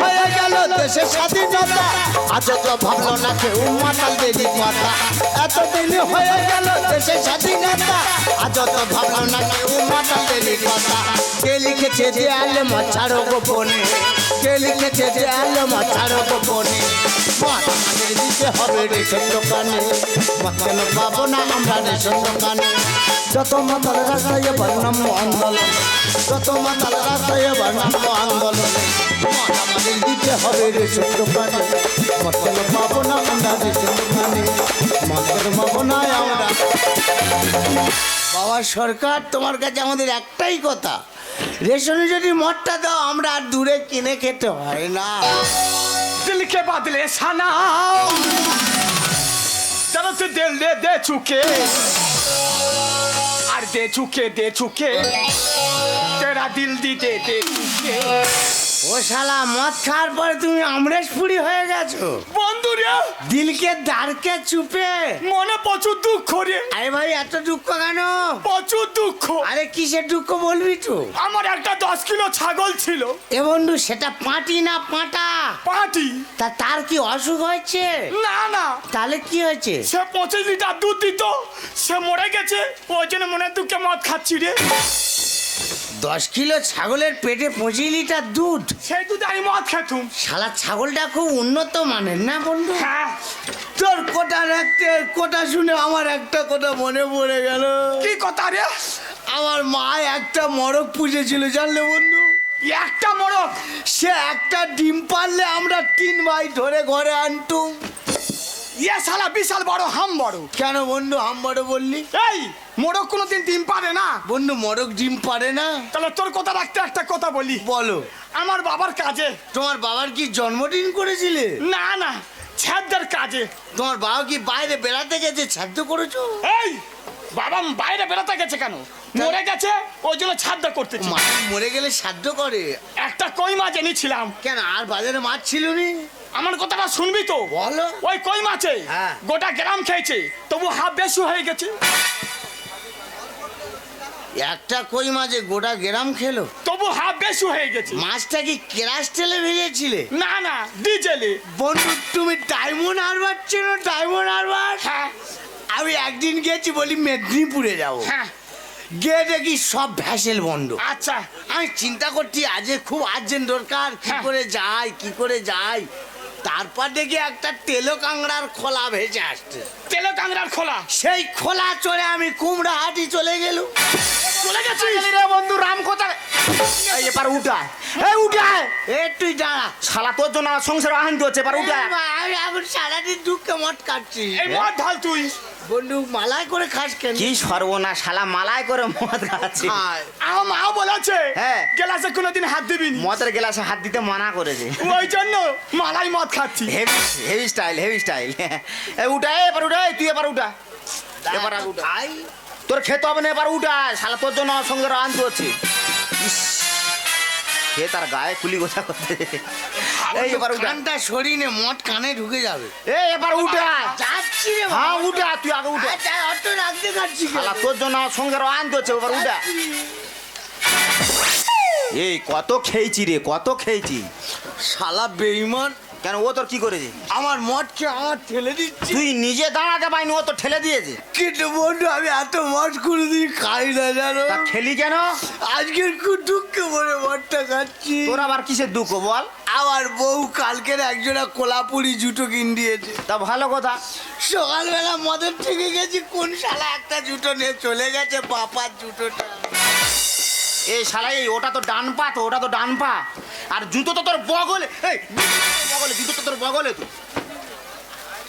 হয়ে গেল দেশের স্বাধীনতা আজ তো ভাবলো না কেউ মাতাল দেরি কথা এত দিনই হয়ে গেল দেশের স্বাধীনতা আজ তো ভাবলো না কেউ মাতাল দেরি কথা কে লিখেছে যে আলে মাছাড়ো গোপনে? কে লিখেছে যে আলে মাছাড়ো গোপনে? মত আমাদের দিতে হবে রেশন দোকানে। কেন পাবো না আমরা রেশন দোকানে। যত মাতাল রাস্তায় বর্ণাম আন্দোলন, যত মাতাল রাস্তায় বর্ণাম আন্দোলন। আমাদের দিতে হবে রেশন দোকানে মত কেন পাবো না আমরা রেশন দোকানে মত কেন পাবো না আমরা বাবা সরকার তোমার কাছে আমাদের একটাই কথা রেশনে যদি মদটা দাও আমরা আর দূরে কিনে খেতে হয় না दिल के बदले सनाम दर्द दिल दे दे चुके और दे चुके दे चुके तेरा दिल दी दे दे चुके ও শালা মদ খাওয়ার পরে তুমি আমরেশ পুরি হয়ে গেছো? বন্ধু রে দিলকে দাঁড়কে চুপে। মনে প্রচুর দুঃখ রে। আরে ভাই এত দুঃখ কেন? প্রচুর দুঃখ। আরে কিসের দুঃখ বলবি তো? আমার একটা দশ কিলো ছাগল ছিল। এ বন্ধু সেটা পাটি না পাটা? পাটি। তা তার কি অসুখ হয়েছে? না না। তাহলে কি হয়েছে? সে পঁচিশ লিটার দুধ দিত সে মরে গেছে। ওই জন্য মনে দুঃখে মদ খাচ্ছি রে। দশ কিলো ছাগলের পেটে পঁচিশ লিটার দুধ। সেই দুধ আমি মদ খেতুম। শালা ছাগলটা খুব উন্নত মানের না বন্ধু? হ্যাঁ। তোর কোটা রাখতে কোটা শুনে আমার একটা কথা মনে পড়ে গেল। কি কথা রে? আমার মা একটা মরক পুজেছিল জানলে বন্ধু? একটা মোড়ক সে একটা ডিম পারলে আমরা তিন ভাই ধরে ঘরে আনতুম। ইয়ে শালা বিশাল বড় হাম বড়। কেন বন্ধু হাম্বারও বললি? এই মোড়ক কোনোদিন ডিম পারে না। বন্ধু মরক ডিম পারে না। তাহলে তোর কথা রাখতে একটা কথা বলি। বলো। আমার বাবার কাজে। তোমার বাবার কি জন্মদিন করেছিলে? না না ছ্যাদের কাজে। তোমার বাবা কি বাইরে বেড়াতে গেছে ছাদ্য করেছ? এই বাবা বাইরে বেড়াতে গেছে কেন? মরে গেছে ওই জন্য ছাদ্দা করতেছি মা মরে গেলে সাধ্য করে? একটা কই মাছ এনেছিলাম কেন আর বাজারে মাছ ছিল নি? আমার কথাটা শুনবি তো? বলো। ওই কই মাছে? হ্যাঁ। গোটা গ্রাম খেয়েছে তবু হাফ বেশি হয়ে গেছে। একটা কই মাঝে গোটা গ্রাম খেলো? তবু হাফ বেশি হয়ে গেছে। মাছটা কি কেরাস তেলে ভেজেছিলে? না না ডিজেলে। বন্ধু তুমি ডায়মন্ড হারবার ছিল ডায়মন্ড হারবার? হ্যাঁ। আমি একদিন গেছি বলি মেদিনীপুরে যাব। হ্যাঁ। গিয়ে দেখি সব ভ্যাসেল বন্ধ। আচ্ছা। আমি চিন্তা করছি আজ খুব আর্জেন্ট দরকার। কি হ্যাঁ। করে যাই কি করে যাই? তারপর দেখি একটা তেলো কাংড়ার খোলা ভেসে আসছে। তেলো কাংড়ার খোলা? সেই খোলা চড়ে আমি কুমড়া হাটি চলে গেল চলে গেছি রে বন্ধু রাম কোথায়? এবার উঠায় এই উঠায় এ তুই দাঁড়া। শালা তোর জন্য আমার সংসার হচ্ছে এবার উঠায় আমি সারাদিন দুঃখে মট কাটছি এই মদ ঢাল তুই। বন্ধু মালাই করে খাস কেন? কি সর্বনাশ শালা মালায় করে মদ খাচ্ছে। খায়। আমার মা বলেছে হ্যাঁ। গেলাসে কোনোদিন হাত দিবি নি। মদের গ্লাসে হাত দিতে মানা করেছে। ওই জন্য মালাই মদ খাচ্ছি। Heavy heavy style heavy style এই উঠা এবার উঠা তুই এবার উঠা। এবার আগে উঠা খাই তোর খেতে হবে না এবার উঠা শালা তোর জন্য আমার সঙ্গে আনতে হচ্ছে। ইস, কে তার গায়ে কুলি গোছা করতে। এই এবার কানটা সরিয়ে মট কানে ঢুকে যাবে। এ এবার উঠা। যাচ্ছি রে। হ্যাঁ উঠা তুই আগে উঠা। আচ্ছা, অত রাখতে যাচ্ছি শালা তোর জন্য আমার সঙ্গে আনতে হচ্ছে এবার উঠা। এই কত খেয়েছি রে কত খেয়েছি। শালা বেইমান কেন ও তোর কি করেছে? আমার মঠকে আমার ঠেলে দিচ্ছি। তুই নিজে দাঁড়াতে পাইনি ও তো ঠেলে দিয়েছে। কিন্তু বন্ধু আমি এত মঠ করে দিই খাই না জানো? তা খেলি কেন? আজকের খুব দুঃখে মনে মঠটা খাচ্ছি। তোর আবার কিসের দুঃখ বল? আমার বউ কালকের একজোড়া কোলাপুরি জুতো কিন দিয়েছে তা ভালো কথা। সকালবেলা মদের থেকে গেছি কোন শালা একটা জুতো নিয়ে চলে গেছে পাপার জুতোটা। এই শালা এই ওটা তো ডান পা তো ওটা তো ডান পা। আর জুতো তো তোর বগলে এই বগলে জুতো তো তোর বগলে তো।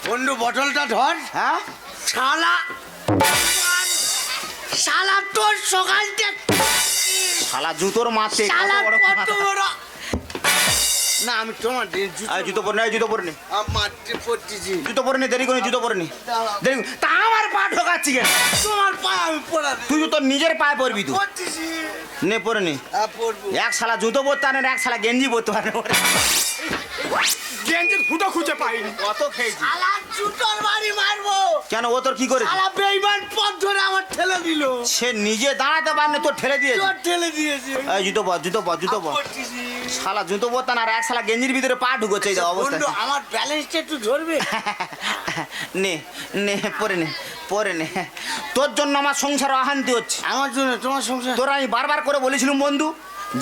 বন্ধু বটলটা ধর। হ্যাঁ? শালা শালা তোর সকালটা শালা জুতোর মারতে শালা কত বড়। না আমি তোমার জুতো পরে নে এই জুতো পরে নে। জুতো পরে নে দেরি করে জুতো পরে নে। দেরি তা আমার পা ঢোকাচ্ছি কেন? তোমার পায়ে আমি পড়া তুই তো তোর নিজের পায়ে পরবি তুই। পড়তেছি। নে পরে নে। হ্যাঁ এক শালা জুতো পরতে পারে না এক শালা গেঞ্জি পরতে পারে। গেঞ্জির ফুটো খুঁজে পাইনি। কত খেয়েছি শালা জুতোর বাড়ি মারবো। কেন ও তোর কি করেছে? শালা বেইমান পথ ধরে আমার ঠেলে দিল। সে নিজে দাঁড়াতে পারেনি তোর ঠেলে দিয়েছে। তোর ঠেলে দিয়েছে। এই জুতো বল জুতো বল জুতো বল শালা জুতো বলতাম আর এক শালা গেঞ্জির ভিতরে পা ঢুকোচ্ছে এই যে অবস্থা। বন্ধু আমার ব্যালেন্সটা একটু ধরবে? নে নে পরে নে পরে নে। তোর জন্য আমার সংসার অশান্তি হচ্ছে। আমার জন্য তোমার সংসার? তোরা আমি বারবার করে বলেছিলাম বন্ধু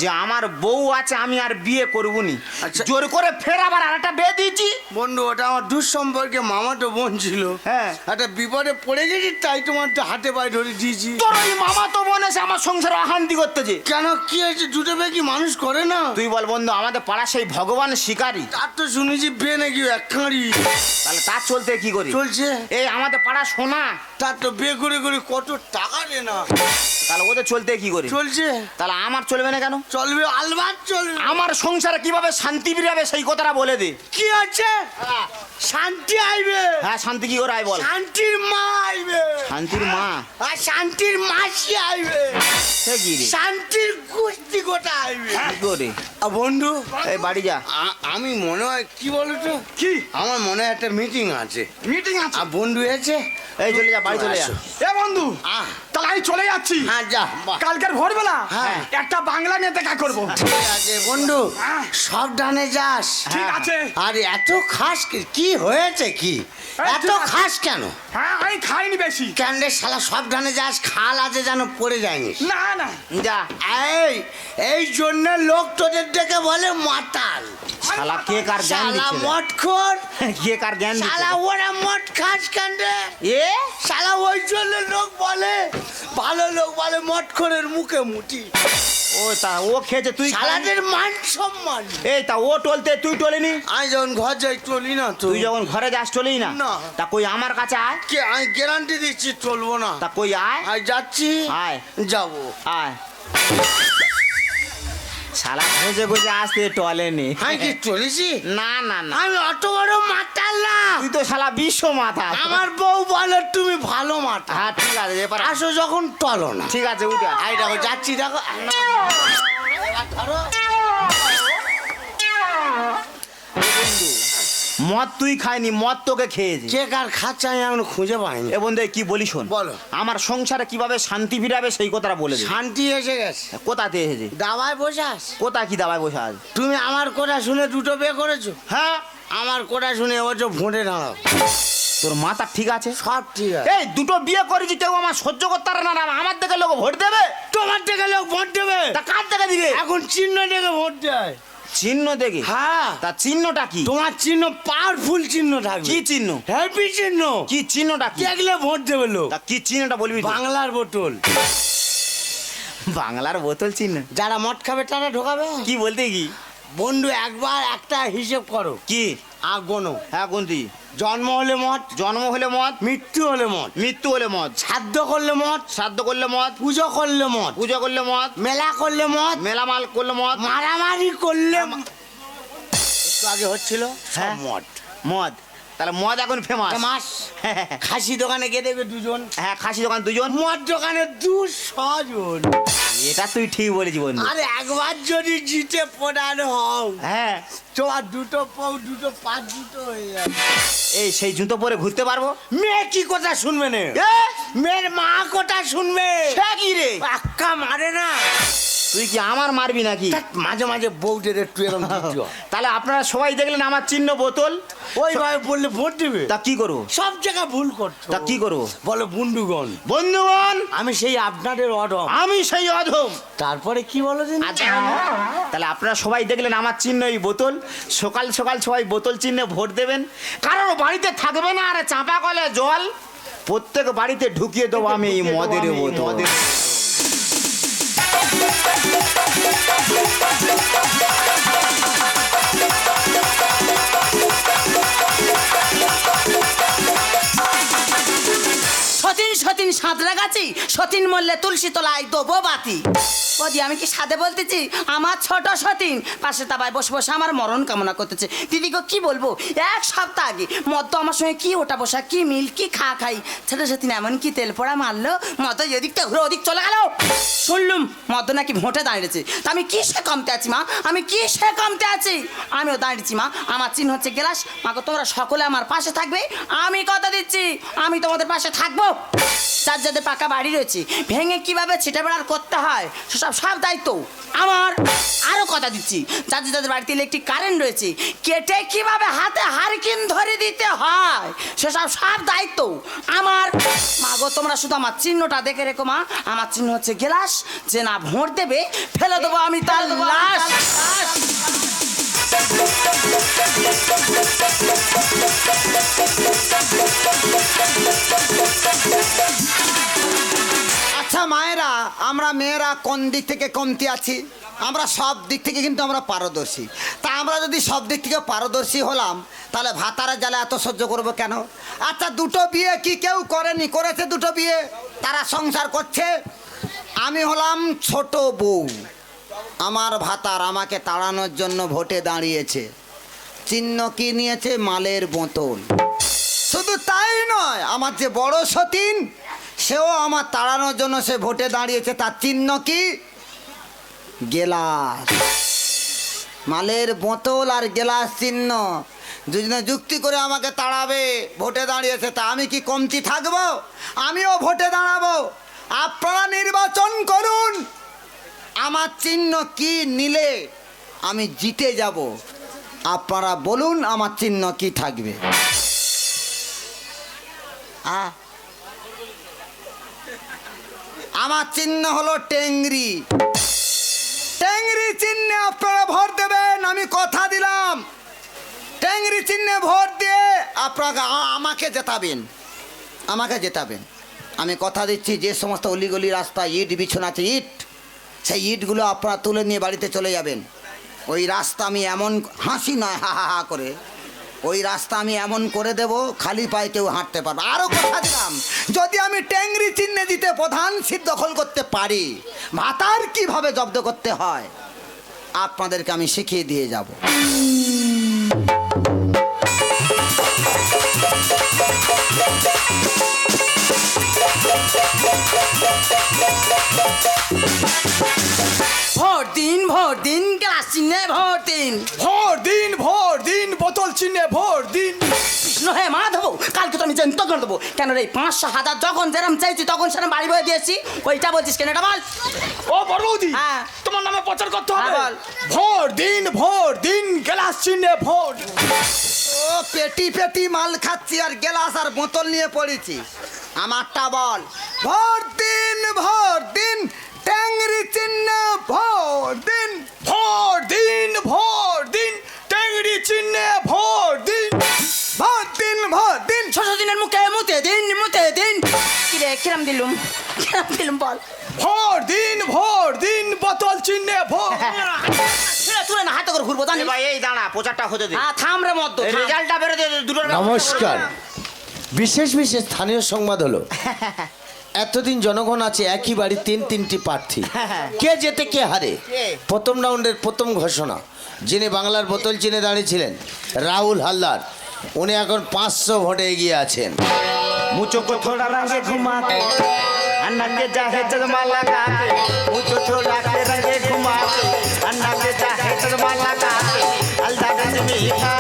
যে আমার বউ আছে আমি আর বিয়ে করব নি আচ্ছা। জোর করে ফের আবার আরেকটা বিয়ে দিয়েছি। বন্ধু ওটা আমার দুঃসম্পর্কে মামাটো বোন ছিল। হ্যাঁ। একটা বিপদে পড়ে গেছি তাই তোমার তো হাতে পায়ে ধরে দিয়েছি। তোর ওই মামা তো বোন এসে আমার সংসার অশান্তি করতেছে কেন? কি হয়েছে? দুটো বেয়ে কি মানুষ করে না? তুই বল বন্ধু আমাদের পাড়া সেই ভগবান শিকারী। তার তো শুনেছি বিয়ে নাকি এক খাঁড়ি তাহলে তার চলতে কি করি? চলছে। এই আমাদের পাড়া সোনা। তার তো বিয়ে করে করে কত টাকা দে না তাহলে ওদের চলতে কি করি? চলছে। তাহলে আমার চলবে না কেন? চলবে আলবাত চলবে। আমার সংসারে কীভাবে শান্তি ফিরাবে সেই কথাটা বলে দে। কি আছে? শান্তি আইবে। হ্যাঁ শান্তি কি করে আয় বল। শান্তির মা আইবে। শান্তির মা? আর শান্তির মাসি আইবে। সে কি রে শান্তির কুস্তি গোটা আইবে। কি করে? আর বন্ধু এই বাড়ি যা। আমি মনে হয় কি বলো তো? কি? আমার মনে হয় একটা মিটিং আছে। মিটিং আছে? আর বন্ধু আছে? এই চলে যা বাড়ি চলে যা। এ বন্ধু। আহ। তাহলে আমি চলে যাচ্ছি। হ্যাঁ যা বাহ। কালকের ভোরবেলা হ্যাঁ। একটা বাংলা নিয়ে দেখা করব। ঠিক আছে বন্ধু আহ। সাবধানে যাস। ঠিক হ্যাঁ। আছে। আর এত খাস কি- কি হয়েছে কি? এই এত ঠিক আছে। খাস কেন? হ্যাঁ আমি খাইনি বেশি। কেন রে শালা সাবধানে যাস খাল আছে যেন পড়ে যায়নি। না না। যা এই এই জন্য লোক তোদের দেখে বলে মাতাল। শালা কে কার জ্ঞান শালা দিচ্ছে রে? মদ খোর কে কার জ্ঞান দিচ্ছে শালা ওরা মদ খাস কেন রে? এ? শালা ওই জন্য লোক বলে ভালো লোক বলে মটখরের মুখে মুটি। ও তা ও খেয়েছে তুই সালাদের মান সম্মান। এই তা ও টলতে তুই টলিনি? আমি যখন ঘর যাই টলি না তুই যখন ঘরে যাস টলি না? না। তা কই আমার কাছে আয়? কে আমি গ্যারান্টি দিচ্ছি টলবো না। তা কই আয়? আমি যাচ্ছি। আয়। যাব। আয়। শালা খুঁজে খুঁজে আসতে টলেনি আমি কি চলেছি না না না আমি অত বড় মাতাল না তুই তো শালা বিশ্ব মাথা আমার বউ বলে তুমি ভালো মাতা হ্যাঁ ঠিক আছে এবার আসো যখন টলো না ঠিক আছে উঠে আই দেখো যাচ্ছি দেখো ধরো। মদ তুই খাইনি মদ তোকে খেয়েছি। কে কার খাচ্ছে আমি এখন খুঁজে পাইনি। এ বন্ধু কি বলি শোন? বলো। আমার সংসারে কীভাবে শান্তি ফিরাবে সেই কথাটা বলে দে। শান্তি এসে গেছে। কোথাতে এসেছে? দাবায় বসে আস কোথা কি দাবায় বসে আজ তুমি আমার কথা শুনে দুটো বিয়ে করেছ? হ্যাঁ। আমার কথা শুনে এবছর ভোটে দাঁড়াও। তোর মাথা ঠিক আছে? সব ঠিক আছে। এই দুটো বিয়ে করেছি কেউ আমার সহ্য করতে পারে না আমার থেকে লোক ভোট দেবে? তোমার থেকে লোক ভোট দেবে। তা কার থেকে দিবে? এখন চিহ্ন দেখে ভোট দেয়। চিহ্ন দেখি। হ্যাঁ। তার চিহ্নটা কি? তোমার চিহ্ন পাওয়ারফুল চিহ্ন থাকবে। কি চিহ্ন? হ্যাপি চিহ্ন। কি চিহ্নটা কি? দেখলে ভোট দেবে লোক? তা কি চিহ্নটা বলবি বাংলার বোতল। বাংলার বোতল চিহ্ন। যারা মদ খাবে তারা ঢোকাবে। কি বলতে কি? বন্ধু একবার একটা হিসেব করো। কি? আর গোনো। হ্যাঁ কোনটি? জন্ম হলে মদ জন্ম হলে মদ মৃত্যু হলে মদ। মৃত্যু হলে মদ। শ্রাদ্ধ করলে মদ শ্রাদ্ধ করলে মদ। পুজো করলে মদ। পুজো করলে মদ। মেলা করলে মদ। মেলামাল করলে মদ। মারামারি করলে একটু আগে হচ্ছিল? হ্যাঁ। মদ। মদ। তাহলে মদ এখন ফেমাস মাস খাসি দোকানে গিয়ে দেখবে দুজন। হ্যাঁ খাসি দোকান দুজন। মদ দোকানে দু ছজন এটা তুই ঠিক বলেছি বন্ধু। আর একবার যদি জিতে প্রধান হও। হ্যাঁ। তোমার দুটো পাও দুটো পা দুটো হয়ে যাবে। এই সেই জুতো পরে ঘুরতে পারব? মেয়ে কি কথা শুনবে না? মেয়ের মা কথা শুনবে। সে কি রে? পাক্কা মারে না। তুই কি আমার মারবি নাকি? মাঝে মাঝে বউদের একটু এরকম। তাহলে আপনারা সবাই দেখলেন আমার চিহ্ন বোতল? ওই ওইভাবে বললে ভোট দিবে? তা কি করব? সব জায়গায় ভুল করছ। তা কি করব? বলো বন্ধুগণ। বন্ধুগণ! আমি সেই আপনাদের অডম আমি সেই অধম! তারপরে কি বলো আচ্ছা তাহলে আপনারা সবাই দেখলেন আমার চিহ্ন এই বোতল। সকাল সকাল সবাই বোতল চিহ্নে ভোট দেবেন। কারণ বাড়িতে থাকবে না আর চাপা কলে জল। প্রত্যেক বাড়িতে ঢুকিয়ে দেবো আমি এই মদের বোতল। সতীন সতীন সাঁত মাদ্রা গাছি? সতীন মরলে তুলসী তলায় দেবো বাতি। ওদি আমি কি সাথে বলতেছি? আমার ছোট সতীন। পাশে তাবায় বসে বসে আমার মরণ কামনা করতেছে। দিদিকে কি বলব? এক সপ্তাহ আগে মদ আমার সঙ্গে কি ওটা বসা, কি মিল, কি খা খাই। ছোট সতীন এমন কি তেল পোড়া মারলো? মদ এদিক তো ঘুরে ওদিক চলে গেল। শুনলুম, মদ নাকি ভোটে দাঁড়িয়েছে। তা আমি কি সে কমতে আছি, মা? আমি কি সে কমতে আছি? আমিও দাঁড়িয়েছি, মা। আমার চিহ্ন হচ্ছে গ্লাস। মাকে তোমরা সকলে আমার পাশে থাকবে। আমি কথা দিচ্ছি। আমি তোমাদের পাশে থাকব। যার যাদের পাকা বাড়ি রয়েছে ভেঙে কীভাবে ছিটে বেড়ার করতে হয় সেসব সব দায়িত্ব আমার। আরও কথা দিচ্ছি যাদের যাদের বাড়িতে ইলেকট্রিক কারেন্ট রয়েছে কেটে কীভাবে হাতে হারকিন ধরে দিতে হয় সেসব সব দায়িত্ব আমার। মা গো তোমরা শুধু আমার চিহ্নটা দেখে রেখো মা। আমার চিহ্ন হচ্ছে গেলাস যে না ভোট দেবে ফেলে দেবো আমি তার লাশ। আচ্ছা মায়েরা, আমরা মেয়েরা কোন দিক থেকে কমতি আছি? আমরা সব দিক থেকে কিন্তু আমরা পারদর্শী। তা আমরা যদি সব দিক থেকে পারদর্শী হলাম, তাহলে ভাতারা জ্বালা এত সহ্য করব কেন? আচ্ছা দুটো বিয়ে কি কেউ করেনি? করেছে দুটো বিয়ে? তারা সংসার করছে? আমি হলাম ছোট বউ। আমার ভাতার আমাকে তাড়ানোর জন্য ভোটে দাঁড়িয়েছে। চিহ্ন কি নিয়েছে? মালের বোতল। শুধু তাই নয়, আমার যে বড় সতীন, সেও আমার তাড়ানোর জন্য সে ভোটে দাঁড়িয়েছে। তার চিহ্ন কি? গেলাস। মালের বোতল আর গেলাস চিহ্ন। দুজনে যুক্তি করে আমাকে তাড়াবে, ভোটে দাঁড়িয়েছে, তা আমি কি কমতি থাকব? আমিও ভোটে দাঁড়াবো। আপনারা নির্বাচন করুন। আমার চিহ্ন কি নিলে আমি জিতে যাব? আপনারা বলুন আমার চিহ্ন কি থাকবে। আমার চিহ্ন হলো টেংরি। টেংরি চিহ্নে আপনারা ভোট দেবেন, আমি কথা দিলাম। টেংরি চিহ্নে ভোট দিয়ে আপনারা আমাকে জেতাবেন। আমাকে জেতাবেন। আমি কথা দিচ্ছি, যে সমস্ত অলিগলি রাস্তা, ইট, বিছানা আছে, ইট। সেই ইটগুলো আপনারা তুলে নিয়ে বাড়িতে চলে যাবেন। ওই রাস্তা আমি এমন হাসি নয়, হা হা হা, করে। ওই রাস্তা আমি এমন করে দেব, খালি পায়ে কেউ হাঁটতে পারবে আরও কথা দিলাম, যদি আমি ট্যাংরি চিহ্নে দিতে প্রধান সিট দখল করতে পারি, ভাতার কীভাবে জব্দ করতে হয়? আপনাদেরকে আমি শিখিয়ে দিয়ে যাব। ভোট দিন ভোট দিন গ্লাস চিহ্নে ভোট দিন ভোট দিন ভোট দিন বোতল চিহ্নে ভোট দিন কৃষ্ণ হে মাধব কালকে তো আমি জানি করে দেবো। কেন রে পাঁচশো হাজার যখন যেরম চাইছি তখন সেরকম বাড়ি বয়ে দিয়েছি। ওইটা বলছিস কেন এটা বল। ও বড় বৌদি হ্যাঁ। তোমার নামে প্রচার করতে হবে? হ্যাঁ, বল। ভোট দিন ভোট দিন গ্লাস চিহ্নে ভোট ও পেটি পেটি মাল খাচ্ছি আর গেলাস আর বোতল নিয়ে পড়েছি। আমারটা বল। ভোট দিন ভোট দিন ট্যাংরি চিহ্ন ভোট দিন ভোট দিন ভোট দিন টেংরি চিহ্নে ভোট দিন। ভোট দিন ভোট দিন ছোট দিনের মুখে মুতে দিন মুতে দিন। কিরে কিরাম দিলুম? কিরাম দিলুম বল? ভোট দিন ভোট দিন বোতল চিহ্নে তুলে না হাতে করে ঘুরবো জানি ভাই এই দাঁড়া প্রচারটা হতে দে। হ্যাঁ থাম রে মদ্দ রেজাল্টটা বেরোতে দুটোর নমস্কার বিশেষ বিশেষ স্থানীয় সংবাদ হলো এতদিন জনগণ আছে একই বাড়ি তিন তিনটি প্রার্থী কে যেতে কে হারে কে? প্রথম রাউন্ডের প্রথম ঘোষণা যিনি বাংলার বোতল চিনে দাঁড়িয়েছিলেন রাহুল হালদার উনি এখন পাঁচশো ভোটে এগিয়ে আছেন मुझको को थोड़ा रंगे घुमा के अन्ना के चाहे चश्मा लगा के मुझको थोड़ा के रंगे घुमा के अन्ना के चाहे चश्मा लगा के अलदा गंज मीठा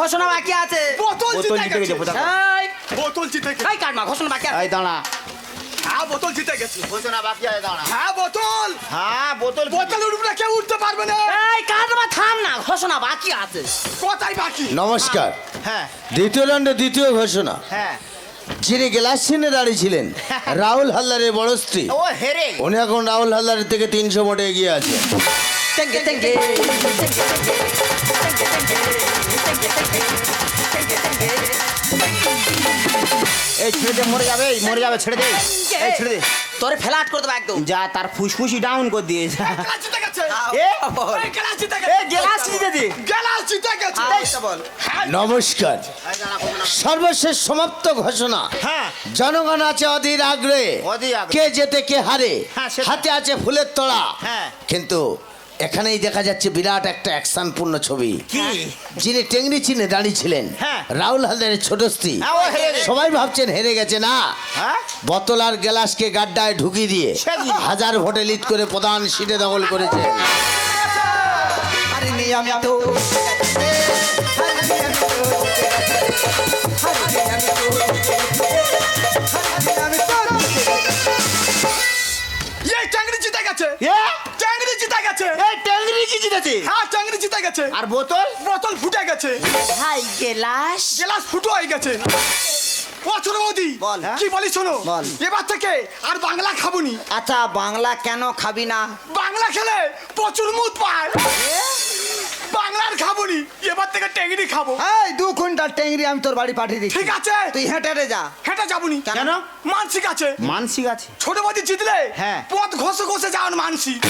ঘোষণা বাকি আছে। বোতল বোতল জিতে জিতে গেছে। গেছে। প্রচার এই। বোতল জিতে গেছে। এই কাটমা ঘোষণা বাকি আছে। এই দাঁড়া। হ্যাঁ বোতল জিতে গেছে। ঘোষণা বাকি আছে দাঁড়া। হ্যাঁ বোতল। হ্যাঁ বোতল বোতলের উপরে কেউ উঠতে পারবে না। এই কাটমা থাম না ঘোষণা বাকি আছে। কোথায় বাকি? নমস্কার। হ্যাঁ। দ্বিতীয় রাউন্ডে দ্বিতীয় ঘোষণা। হ্যাঁ। যিনি গ্লাস চিনে দাঁড়িয়েছিলেন রাহুল হালদারের বড় স্ত্রী। ও হেরে। উনি এখন রাহুল হালদারের থেকে তিনশো ভোটে এগিয়ে আছে। তেঙ্গে তেঙ্গে। এই ছেড়ে দে মরে যাবে এই মরে যাবে ছেড়ে দে। এই ছেড়ে দে। তোরে ফ্ল্যাট করে দেবো একদম। যা তার ফুসফুসি ডাউন করে দিয়েছে গেলাস জিতে গেছে। এ? এই গেলাস জিতে এ গেছে গেলাস নিতে দে। জিতে গেছে। বল। হ্যাঁ, নমস্কার। সর্বশেষ সমাপ্ত ঘোষণা। হ্যাঁ। জনগণ আছে অধীর আগ্রহে। অধীর আগ্রহে। কে যেতে কে হারে। হ্যাঁ। হাতে আছে ফুলের তোড়া হ্যাঁ। কিন্তু এখানেই দেখা যাচ্ছে বিরাট একটা অ্যাকশন পূর্ণ ছবি। কি? যিনি টেংরি চিনে দাঁড়িয়েছিলেন হ্যাঁ। রাহুল হালদারের ছোট স্ত্রী। সবাই ভাবছেন হেরে গেছে না। হ্যাঁ? বোতল আর গ্লাসকে গাড্ডায় ঢুকিয়ে দিয়ে হাজার ভোটে লিড করে প্রধান সিটে দখল করেছে। আরে আমি তো। এই চাংড়ি জিতে গেছে। এ? চাংড়ি জিতে গেছে কি জিতেছে? হ্যাঁ চাংড়ি জিতে গেছে। আর বোতল? বোতল ফুটে গেছে। ভাই গেলাস। গেলাস ফুটো হয়ে গেছে। ও ছোট বৌদি। বল, হ্যাঁ? কি বলি শোনো। বল। এবার থেকে আর বাংলা খাবুনি আচ্ছা বাংলা কেন খাবি না? বাংলা খেলে প্রচুর মুদ পায়। বাংলার খাবুনি। এবার থেকে টেংরি খাব। এই দু কুইন্টাল টেংরি আমি তোর বাড়ি পাঠিয়ে দিচ্ছি। ঠিক আছে। তুই হেঁটে রে যা। হেঁটে যাবুনি। কেন? মানসিক আছে। মানসিক আছে। ছোট বৌদি জিতলে? হ্যাঁ। পথ ঘষে ঘষে যাওয়ার মানসিক।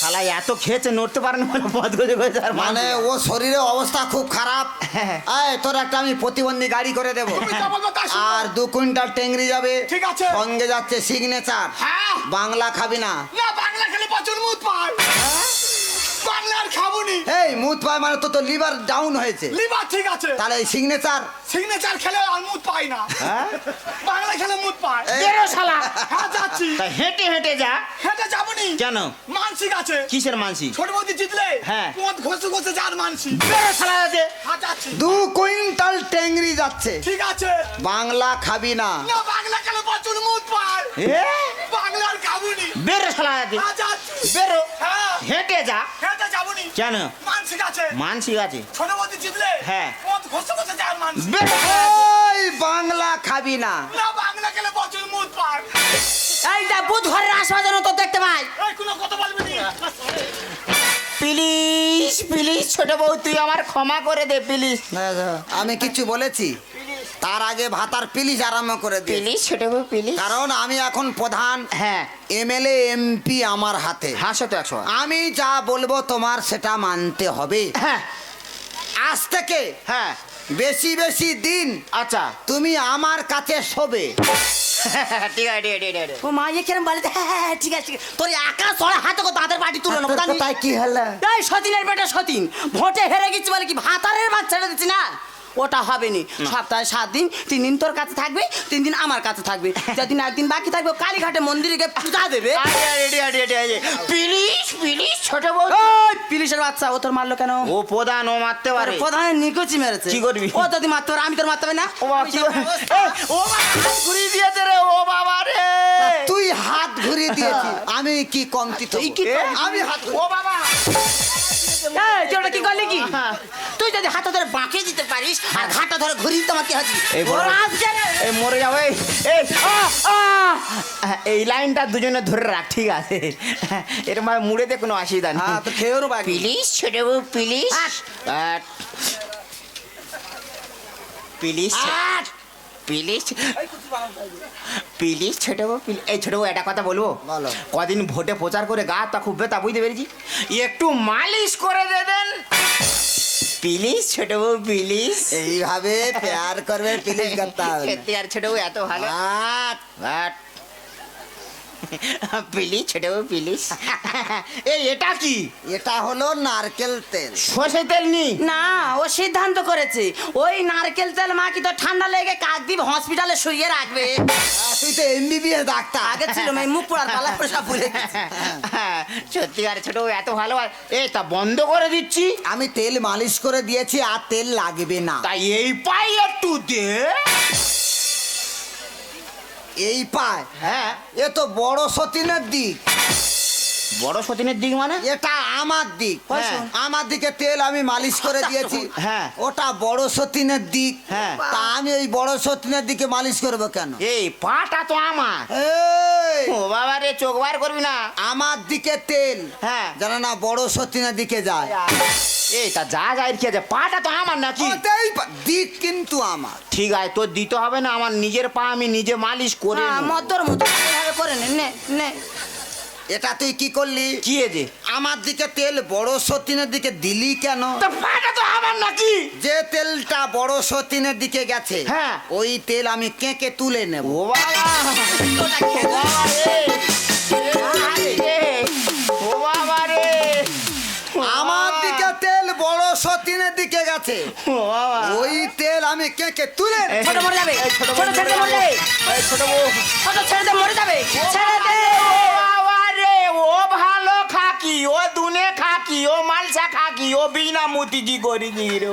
শালা এত খেয়েছে নড়তে পারে না বলে পথ গজে আর মানে ও শরীরের অবস্থা খুব খারাপ। হ্যাঁ। এই তোর একটা আমি প্রতিবন্ধী গাড়ি করে দেব। তুমি যা বলবে আর দু কুইন্টাল টেংরি যাবে। ঠিক আছে। সঙ্গে যাচ্ছে সিগনেচার হ্যাঁ। বাংলা খাবি না। না বাংলা খেলে প্রচুর মুত পায় মানে তো তোর লিভার ডাউন হয়েছে। লিভার ঠিক আছে। তাহলে এই সিগনেচার সিগনেচার খেলে আর মুদ পাই না বাংলা খেলে মুদ পায়। বেরো শালা। হ্যাঁ যাচ্ছি। তা হেঁটে হেঁটে যা। হেঁটে যাবনি? কেন? মানসিক আছে। কিসের মানসিক? ছোট বৌদি জিতলে? হ্যাঁ। পথ ঘষে ঘষে যার মানসিক। বেরো শালা যাতে হ্যাঁ যাচ্ছি। দু কুইন্টাল টেংরি যাচ্ছে। ঠিক আছে। বাংলা খাবি না। না বাংলা খেলে প্রচুর মুদ পায়। এ? বাংলার বেরো শালা যাতে হ্যাঁ বেরো। হ্যাঁ। হেঁটে যা। হেঁটে যাবনি। কেন? মানসিক আছে। মানসিক আছে। ছোট জিতলে? হ্যাঁ। ঘষে ঘষে যার মানসিক। বেরো। ওই বাংলা খাবি না। না বাংলা খেলে প্রচুর মুদ পায় এইটা বুধ ঘরের আশপাশের তো দেখতে পাই। এই কোনো কথা বলবি না? প্লিজ প্লিজ ছোট বউ তুই আমার ক্ষমা করে দে প্লিজ। আমি কিছু বলেছি। তার আগে ভাতার পিলিশ আরম্ভ করে দিই প্লিজ ছোট বউ প্লিজ কারণ আমি এখন প্রধান হ্যাঁ। এমএলএ এমপি আমার হাতে। হাসো তো একশো আমি যা বলব তোমার সেটা মানতে হবে। হ্যাঁ। আজ থেকে হ্যাঁ। বেশি বেশি দিন আচ্ছা। তুমি আমার কাছে শোবে। ঠিক আছে ঠিক আছে ও মা কিরম হ্যাঁ হ্যাঁ হ্যাঁ, ঠিক আছে তোর একা সরে হাতে কো তাদের পার্টি তুলে নেব তাই কি হলো? এই সতীনের পেটে সতীন। ভোটে হেরে গেছি বলে কি ভাতারের ভাত ছেড়ে দিচ্ছি না? ওটা হবে নি। সপ্তাহে সাত দিন তিন দিন তোর কাছে থাকবে তিন দিন আমার কাছে থাকবে। যেদিন একদিন বাকি থাকবে কালীঘাটে মন্দিরে গিয়ে পূজা দেবে। প্লিজ প্লিজ ছোট বউ। পুলিশের বাচ্চা ও তোর মারলো কেন? ও প্রধান ও মারতে পারে। প্রধান নিকুচি মেরেছে। কি করবি? ও যদি মারতে পারে আমি তোর মারতে পারি না? ও বাবা ও ঘুরিয়ে দিয়েছে রে ও বাবা রে। তুই হাত ঘুরিয়ে দিয়েছি আমি কি কমতি তুই কি আমি হাত ও বাবা। এই, তুই কি করলি? কি তুই যদি হাতে ধরে বাঁকে দিতে পারিস আর ঘাটা ধরে কি হচ্ছে এই মরে যাবে লাইনটা দুজনে ধরে রাখ ঠিক আছে। এর মানে মুড়েতে কোনো অসুবিধা নেই। হ্যাঁ তো খেয়েও বাকি। প্লিজ ছোট বউ প্লিজ। প্লিজ প্লিজ প্লিজ ছোট বউ এই ছোট বউ একটা কথা বলব? বলো। কদিন ভোটে প্রচার করে গা তা খুব ব্যথা বুঝতে পেরেছি? একটু মালিশ করে দেবেন প্লিজ ছোট বউ প্লিজ এইভাবে প্যার করবে পিলিশ করতে হবে। সত্যি আর ছোট বউ এত ভালো। বাট প্লিজ ছোট প্লিজ এই এটা কি? এটা হলো নারকেল তেল। সর্ষে তেল নি না ও সিদ্ধান্ত করেছে। ওই নারকেল তেল মা কি তো ঠান্ডা লেগে কাকদ্বীপ হসপিটালে শুয়ে রাখবে। তুই তো এমবিবিএস ডাক্তার। আগে ছিল মেয়ে মুখ পোড়ার পালা করে সব ভুলে সত্যি আর ছোট এত ভালো আর এই তা বন্ধ করে দিচ্ছি। আমি তেল মালিশ করে দিয়েছি আর তেল লাগবে না। তাই এই পাই একটু দে। এই পায়। হ্যাঁ। এ তো বড় সতীনের দিক। বড় সতীনের দিক মানে? এটা আমার দিক। হ্যাঁ। আমার দিকে তেল আমি মালিশ করে দিয়েছি। হ্যাঁ। ওটা বড় সতীনের দিক। হ্যাঁ। তা আমি ওই বড় সতীনের দিকে মালিশ করব কেন? এই পাটা তো আমার। ও বাবা রে চোখ বার করবি না। আমার দিকে তেল। হ্যাঁ। জানা না বড় সতীনের দিকে যায়। এই তা যা যায় কি আছে? পাটা তো আমার নাকি? দিক কিন্তু আমার। ঠিক আছে তোর দিতে হবে না আমার নিজের পা আমি নিজে মালিশ করে হ্যাঁ। মদ্দর মতো। করে নে নে। এটা তুই কি করলি? কি এজে আমার দিকে তেল বড় সতীনের দিকে দিলি কেন? তো আমার নাকি? যে তেলটা বড় সতীনের দিকে গেছে হ্যাঁ। ওই তেল আমি কেকে তুলে নেব। রে রে। আমার দিকে তেল বড় সতীনের দিকে গেছে ওই তেল আমি কেকে তুলে ছোট মরে যাবে। ছোট ছেড়ে মরে যাবে। ছোট ছেড়ে মরে যাবে। ছেড়ে দে। ও ভালো খাকি ও দুনে খাকি ও মালসা খাকি ও বিনা মুতি কি করি রে।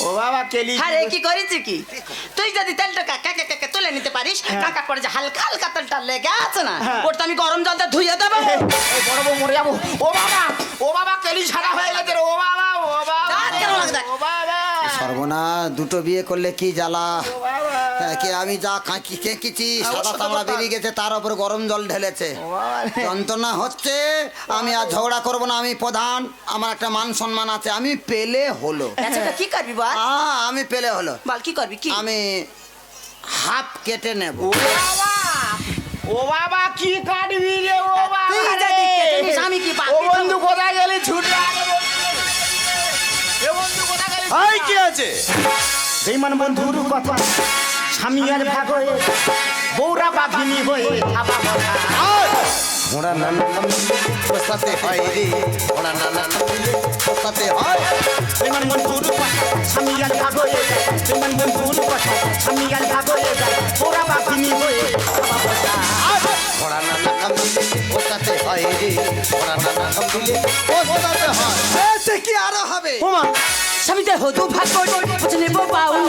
ও বাবা কেলি আরে কি করেছি কি? তুই যদি তেলটা কাকা কাকা কাকা তুলে নিতে পারিস কাকা পরে যে হালকা হালকা তেলটা লেগে আছে না হ্যাঁ। ওটা আমি গরম জলটা ধুয়ে দেবো। বড় বউ মরে যাব। ও বাবা ও বাবা কেলি সাদা হয়ে গেছে ও বাবা ও বাবা। ও বাবা। সর্বনাশ দুটো বিয়ে করলে কি জ্বালা? হ্যাঁ, কে আমি যা কাঁকি কেঁকেছি সাদা চামড়া বেরিয়ে গেছে তার উপর গরম জল ঢেলেছে। যন্ত্রণা হচ্ছে আমি আর ঝগড়া করব না আমি প্রধান। আমার একটা মান সম্মান আছে আমি পেলে হলো। আচ্ছা কি করবি বল? আমি পেলে হলো। বল কি করবি কি? আমি হাফ কেটে নেব। ও বাবা। ও বাবা কি কাটবি রে ও বাবা তুই যদি কেটে নিস, আমি কি ও বন্ধু কোথায় গেলি? ছুটে আগে এই কি আছে বেইমান বন্ধুর কথা স্বামী আর ভাগ হয়ে বৌরা বাঘিনী হয়ে কথা ওরা নানা পোস্তাতে হয় রে ওরা নানা পোস্তাতে হয় বেইমান বন্ধুর কথা স্বামী আর ভাগ হয়ে যায় বেইমান বন্ধুর কথা স্বামী আর ভাগ হয়ে যায় বৌরা বাঘিনী হয়ে ওরা নানা কাম দিলে হয় রে ওরা নানা কাম দিলে হয় সে কি আরও হবে ওমা স্বামীতে হতু ভাগ করে বুঝে নেব পাউন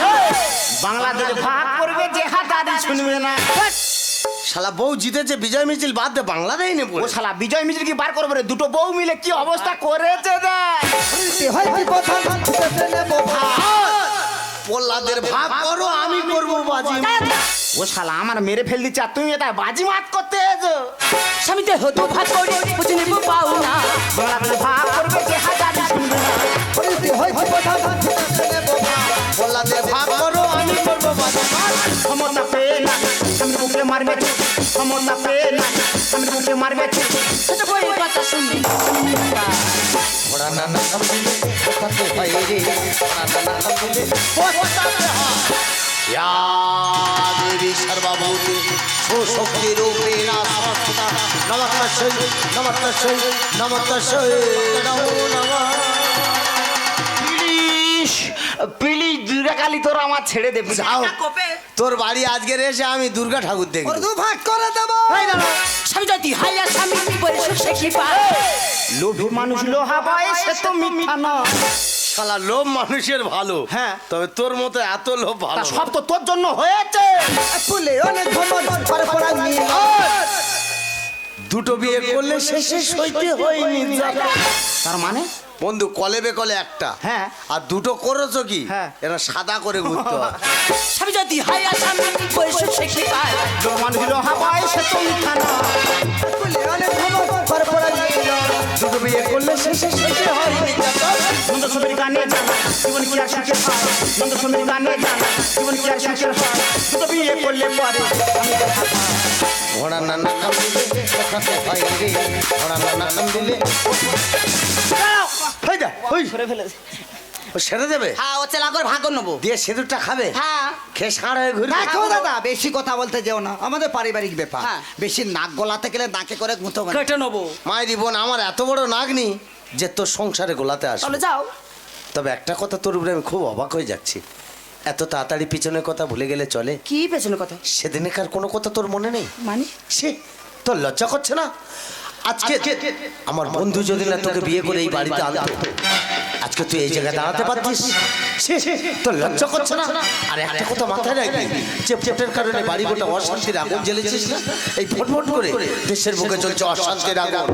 বাংলাদেশ ভাগ করবে যে হাতারি শুনবে না শালা বউ জিতেছে বিজয় মিছিল বাদ দে বাংলা দেয় নে ও শালা বিজয় মিছিল কি বার করবে রে দুটো বউ মিলে কি অবস্থা করেছে দেখ পোল্লাদের ভাগ করো আমি করব বাজি ও শালা আমার মেরে ফেল দিচ্ছে আর তুমি এটা বাজি মাত করতে এসো। স্বামীতে হতো ভাগ করে বুঝে নেব পাউনা বাংলাদেশ ভাগ করবে যে হাজার শুনবে না। পোল্লাদের মারবে ছুট। ক্ষমতা পেয়ে না আমি বুকে মারবে ছুট। ছোট বইয়ের কথা শুনবি ওরা নানা কাম দিলে পোস্তাতে হয় রে ওরা নানা কাম দিলে পোস্তাতে হয় ইয়া দেবী সর্বভূতে সুশক্তি রূপেণ সর্বদা নমস্কার নমস্কার নমস্কার নমো নমঃ প্লিজ প্লিজ দুর্গা কালী তোর আমার ছেড়ে দে যাও। তোর বাড়ি আজকে এসে আমি দুর্গা ঠাকুর দেখব। দু ভাগ করে দেবো। স্বামী যদি হাইয়া স্বামী সে কি পায়? লোভী মানুষ লোহা বয়সে তো মিথ্যা না শালা লোভ মানুষের ভালো। হ্যাঁ। তবে তোর মতো এত লোভ ভালো সব তো তোর জন্য হয়েছে। ফুলে অনেক দুটো বিয়ে করলে শেষে সইতে হয়নি। তার মানে? বন্ধু কলে বেকলে একটা। হ্যাঁ। আর দুটো করেছ কি? হ্যাঁ। এরা সাদা করে ঘুরতে হয় যদি করে পড়া দুটো বিয়ে করলে শেষে সইতে হয়। নন্দ সমীর গানে জানা জীবন কি আর সুখের হয়? নন্দ সমীর গানে জানা জীবন কি আর সুখের হয়? দুটো বিয়ে করলে পারে আমি। ঘোড়া নানা কাম দিলে দেখাতে হয় রে। ঘোড়া নানা কাম দিলে হই যা হই। সরে ফেলেছে। ও সেরে দেবে? হ্যাঁ ও চেলা করে ভাগ নেব। দিয়ে সিঁদুরটা খাবে? হ্যাঁ। খেয়ে সাড় হয়ে ঘুরে দেখো দাদা বেশি কথা বলতে যেও না। আমাদের পারিবারিক ব্যাপার। হ্যাঁ। বেশি নাক গলাতে গেলে নাকে করে গুঁতো কেটে নেব। মায়ের বোন আমার এত বড় নাগনি যে তোর সংসারে গোলাতে আসবে। তাহলে যাও। তবে একটা কথা তোর উপরে আমি খুব অবাক হয়ে যাচ্ছি। এত তাড়াতাড়ি পিছনের কথা ভুলে গেলে চলে। কি পেছনে কথা? সেদিনকার কোনো কথা তোর মনে নেই? মানে? সে তোর লজ্জা করছে না? আজকে আমার বন্ধু যদি না তোকে বিয়ে করে এই বাড়িতে আনতো আজকে তুই এই জায়গায় দাঁড়াতে পারতিস। ছি, তোর লজ্জা করছে না? আর একটা কথা মাথায় রাখবি যে ভোটের কারণে বাড়ি গোটা অশান্তির আগুন জ্বেলেছিস না? এই ভোট ভোট করে দেশের বুকে চলছে অশান্তির আগুন।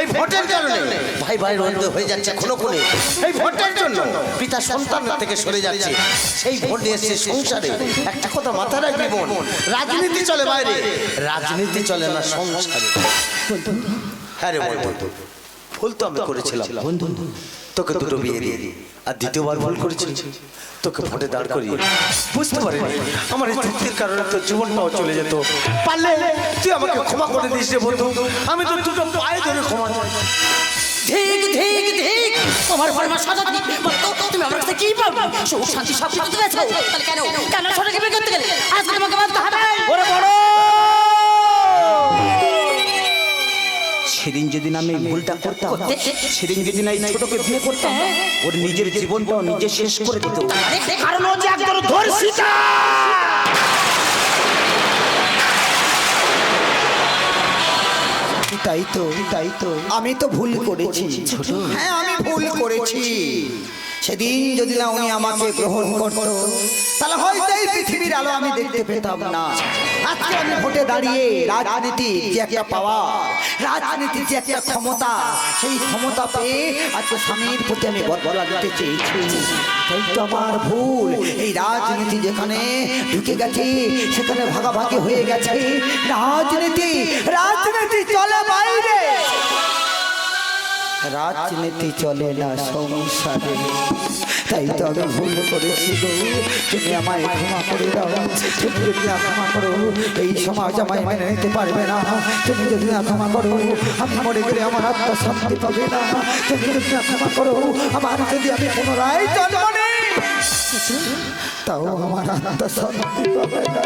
এই ভোটের কারণে ভাই ভাইয়ের মধ্যে হয়ে যাচ্ছে খুনো খুনে এই ভোটের জন্য পিতা সন্তান থেকে সরে যাচ্ছে। সেই ভোট নিয়ে এসছে সংসারে। একটা কথা মাথায় রাখবি বোন রাজনীতি চলে বাইরে। রাজনীতি চলে না সংসারে। হ্যাঁ রে বন্ধু ভুল তো আমি করেছিলাম। বন্ধু তোকে দুটো বিয়ে দিয়ে আর দ্বিতীয়বার ভুল করেছি তোকে ভোটে দাঁড় করিয়ে বুঝতে পারিনি। আমার এই কারণে তোর জীবনটাও চলে যেত। পারলে তুই আমাকে ক্ষমা করে দিস রে বন্ধু। আমি তো দুটো পায়ে ধরে ক্ষমা চাই ঠিক ঠিক ঠিক তোমার পরে আমার সাজা দিই তুমি আমার কাছে কি পাবে? সুখ শান্তি সব কিছু দিয়েছ। তাহলে কেন? কেন ছোটকে বিয়ে করতে গেলে? আজকে তোমাকে বাঁধতে হবে ওরে বড়! সেদিন যদি আমি ভুলটা করতাম সেদিন যদি না এই ছোটকে বিয়ে করতাম ওর নিজের জীবনটাও নিজে শেষ করে দিত। কারণ ও যে একজন ধর্ষিতা! তাই তো তাই তো। আমি তো ভুল করেছি। হ্যাঁ আমি ভুল করেছি। সেদিন যদি না উনি আমাকে গ্রহণ করতো, তাহলে হয়তো এই পৃথিবীর আলো আমি দেখতে পেতাম না। আজকে আমি ভোটে দাঁড়িয়ে রাজনীতি যে একটা পাওয়া রাজনীতি যে একটা ক্ষমতা, সেই ক্ষমতা পেয়ে আজকে স্বামীর প্রতি আমি বদলা দিতে চেয়েছি। তাই তো আমার ভুল, এই রাজনীতি যেখানে ঢুকে গেছে, সেখানে ভাগাভাগি হয়ে গেছে। রাজনীতি রাজনীতি চলে বাইরে। রাজনীতি চলে না, সংসারে তাই তো আমি ভুল করেছি তুমি আমায় ক্ষমা করে দাও। তুমি যদি না ক্ষমা করো, এই সমাজ আমায় মেনে নিতে পারবে না। তুমি যদি না ক্ষমা করো, আমি মরে গেলে আমার আত্মা শান্তি পাবে না। তুমি যদি না ক্ষমা করো, আমার যদি আমি পুনরায় জন্ম নিই, তাও আমার আত্মা শান্তি পাবে না।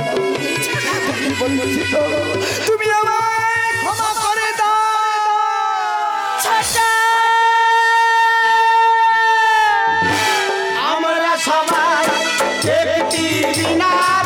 তুমি আমায় ক্ষমা করে দাও। একটি বিনার